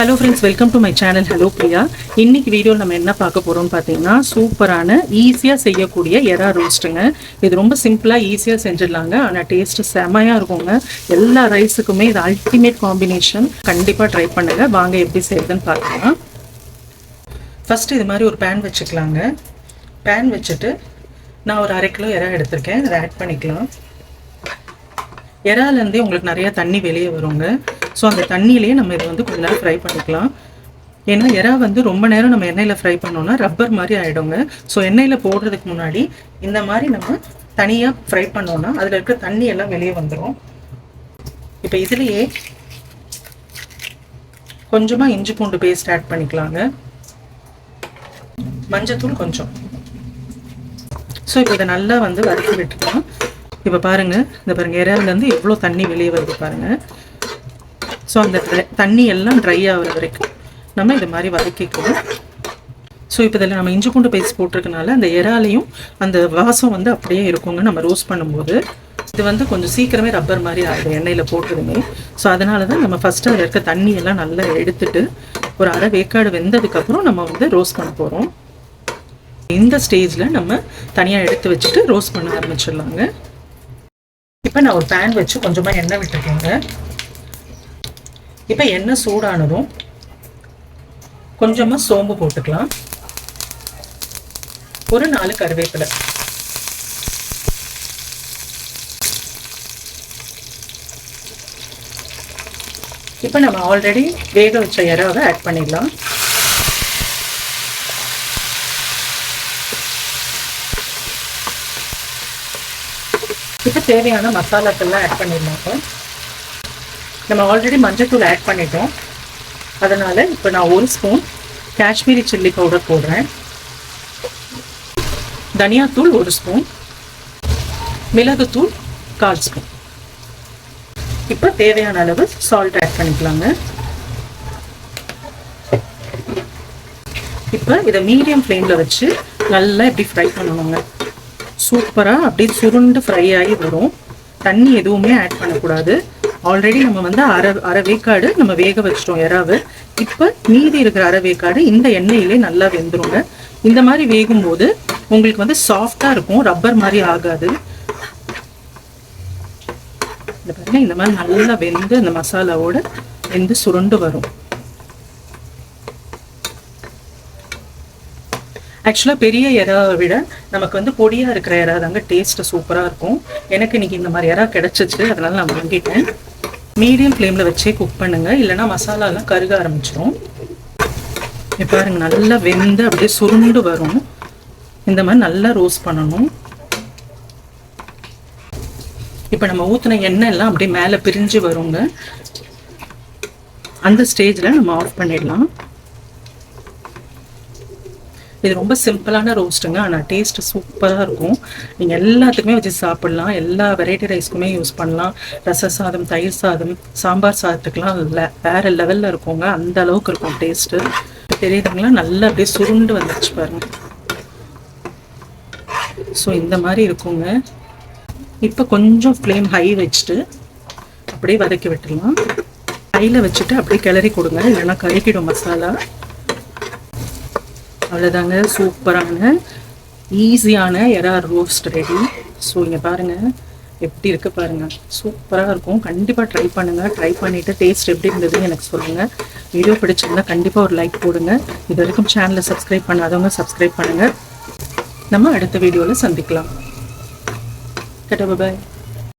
Hello friends welcome to my channel hello Priya இன்னைக்கு வீடியோவில் நம்ம என்ன பார்க்க போகிறோம்னு பார்த்தீங்கன்னா சூப்பரான ஈஸியாக செய்யக்கூடிய எறா ரோஸ்ட்டுங்க இது ரொம்ப சிம்பிளாக ஈஸியாக செஞ்சிடலாங்க. ஆனால் டேஸ்ட்டு செமையாக இருக்குங்க. எல்லா ரைஸுக்குமே இது அல்டிமேட் காம்பினேஷன் கண்டிப்பாக ட்ரை பண்ணுங்க. வாங்க எப்படி செய்யுதுன்னு பார்க்கலாம். ஃபர்ஸ்ட் இது மாதிரி ஒரு பேன் வச்சுக்கலாங்க. பேன் வச்சுட்டு நான் ஒரு அரை கிலோ எறா எடுத்திருக்கேன். அதை ஆட் பண்ணிக்கலாம். இறாலேருந்தே உங்களுக்கு நிறைய தண்ணி வெளியே வருங்க. ஸோ அந்த தண்ணியிலேயே நம்ம இதை வந்து கொஞ்ச நேரம் ஃப்ரை பண்ணிக்கலாம். ஏன்னா இறா வந்து ரொம்ப நேரம் நம்ம எண்ணெயில் ஃப்ரை பண்ணோம்னா ரப்பர் மாதிரி ஆகிடுங்க ஸோ எண்ணெயில் போடுறதுக்கு முன்னாடி இந்த மாதிரி நம்ம தனியாக ஃப்ரை பண்ணோம்னா அதில் இருக்க தண்ணி எல்லாம் வெளியே வந்துடும் இப்போ இதுலேயே கொஞ்சமாக இஞ்சி பூண்டு பேஸ்ட் ஆட் பண்ணிக்கலாங்க. மஞ்சத்தூள் கொஞ்சம். ஸோ இப்போ இதை நல்லா வந்து வதக்கி விட்டுக்கலாம். இப்போ பாருங்கள் இந்த பாருங்கள் இறாலேருந்து எவ்வளோ தண்ணி வெளியே வருது பாருங்கள் ஸோ அந்த தண்ணி எல்லாம் ட்ரை ஆகிற வரைக்கும் நம்ம இது மாதிரி வதக்கிக்கலாம் ஸோ இப்போ இதில் நம்ம இஞ்சி பூண்டு பேஸ்ட் போட்டிருக்கனால அந்த இறாலையும் அந்த வாசம் வந்து அப்படியே இருக்குங்க நம்ம ரோஸ்ட் பண்ணும்போது. இது வந்து கொஞ்சம் சீக்கிரமே ரப்பர் மாதிரி ஆகிடும் எண்ணெயில் போட்டதுமே. ஸோ அதனால தான் நம்ம ஃபஸ்ட்டு அதில் இருக்க தண்ணியெல்லாம் நல்லா எடுத்துட்டு ஒரு அரை வேக்காடு வெந்ததுக்கப்புறம் நம்ம வந்து ரோஸ்ட் பண்ண போகிறோம் இந்த ஸ்டேஜில் நம்ம தனியாக எடுத்து வச்சுட்டு ரோஸ்ட் பண்ண ஆரம்பிச்சிடலாங்க. இப்போ நான் ஒரு பேன் வச்சு கொஞ்சமாக எண்ணெய் விட்டுருக்கேங்க இப்போ எண்ணெய் சூடானதும் கொஞ்சமாக சோம்பு போட்டுக்கலாம். ஒரு நாலு கருவேப்பிலை. இப்போ நம்ம ஆல்ரெடி வேக வச்ச இறாவை ஆட் பண்ணிடலாம். இப்போ தேவையான மசாலாக்கள்லாம் ஆட் பண்ணிடலாம். இப்போ நம்ம ஆல்ரெடி மஞ்சத்தூள் ஆட் பண்ணிட்டோம். அதனால் இப்போ நான் ஒரு ஸ்பூன் காஷ்மீரி சில்லி பவுடர் போடுறேன். தனியாத்தூள் ஒரு ஸ்பூன் மிளகுத்தூள் கால் ஸ்பூன் இப்போ தேவையான அளவு சால்ட் ஆட் பண்ணிக்கலாங்க. இப்போ இதை மீடியம் ஃப்ளேமில் வச்சு நல்லா இப்படி ஃப்ரை பண்ணணுங்க. சூப்பராக அப்படியே சுருண்டு ஃப்ரை ஆகி வரும். தண்ணி எதுவுமே ஆட் பண்ணக்கூடாது. ஆல்ரெடி நம்ம வந்து அரை அரை வேக்காடு நம்ம வேக வச்சிட்டோம் இறாவு. இப்போ மீதி இருக்கிற அரை வேக்காடு இந்த எண்ணெயிலே நல்லா வெந்துருங்க. இந்த மாதிரி வேகும்போது உங்களுக்கு வந்து சாஃப்டாக இருக்கும் ரப்பர் மாதிரி ஆகாது. இந்த பாருங்க இந்த மாதிரி நல்லா வெந்து அந்த மசாலாவோட வெந்து சுருண்டு வரும். ஆக்சுவலாக பெரிய இறாவை விட நமக்கு வந்து பொடியாக இருக்கிற இறா தாங்க டேஸ்ட்டு சூப்பராக இருக்கும். எனக்கு இன்னைக்கு இந்த மாதிரி இறா கிடச்சிச்சு அதனால நான் வாங்கிட்டேன். மீடியம் ஃப்ளேமில் வச்சே குக் பண்ணுங்கள் இல்லைன்னா மசாலாலாம் கருக ஆரம்பிச்சிடும் இப்போ பாருங்க நல்லா வெந்து அப்படியே சுருண்டு வரும். இந்த மாதிரி நல்லா ரோஸ்ட் பண்ணணும். இப்போ நம்ம ஊற்றின எண்ணெய் எல்லாம் அப்படியே மேலே பிரிஞ்சு வருங்க. அந்த ஸ்டேஜில் நம்ம ஆஃப் பண்ணிடலாம். இது ரொம்ப சிம்பிளான ரோஸ்ட்டுங்க. ஆனால் டேஸ்ட் சூப்பராக இருக்கும். நீங்கள் எல்லாத்துக்குமே வச்சு சாப்பிட்லாம். எல்லா வெரைட்டி ரைஸ்க்குமே யூஸ் பண்ணலாம். ரச சாதம் தயிர் சாதம் சாம்பார் சாதத்துக்கெலாம் இல்லை வேறு லெவலில் இருக்குங்க. அந்த அளவுக்கு இருக்கும் டேஸ்ட்டு. தெரியுதுங்களா? நல்லா அப்படியே சுருண்டு வந்துச்சு பாருங்க. ஸோ இந்த மாதிரி இருக்குங்க. இப்போ கொஞ்சம் ஃப்ளேம் ஹை வச்சுட்டு அப்படியே வதக்கி விட்டுடலாம். கையில் வச்சுட்டு அப்படியே கிளறி கொடுங்க. இல்லைன்னா கருக்கிடும் மசாலா. அவ்வளோதாங்க சூப்பரான ஈஸியான எறா ரோஸ்ட் ரெடி. ஸோ இங்கே பாருங்கள் எப்படி இருக்கு பாருங்கள் சூப்பராக இருக்கும். கண்டிப்பாக ட்ரை பண்ணுங்கள் ட்ரை பண்ணிவிட்டு டேஸ்ட் எப்படி இருந்ததுன்னு எனக்கு சொல்லுங்கள் வீடியோ பிடிச்சிருந்தா கண்டிப்பாக ஒரு லைக் போடுங்க. இது வரைக்கும் சேனலை சப்ஸ்கிரைப் பண்ணாதவங்க சப்ஸ்கிரைப் பண்ணுங்கள் நம்ம அடுத்த வீடியோவில் சந்திக்கலாம். கட்ட பாய்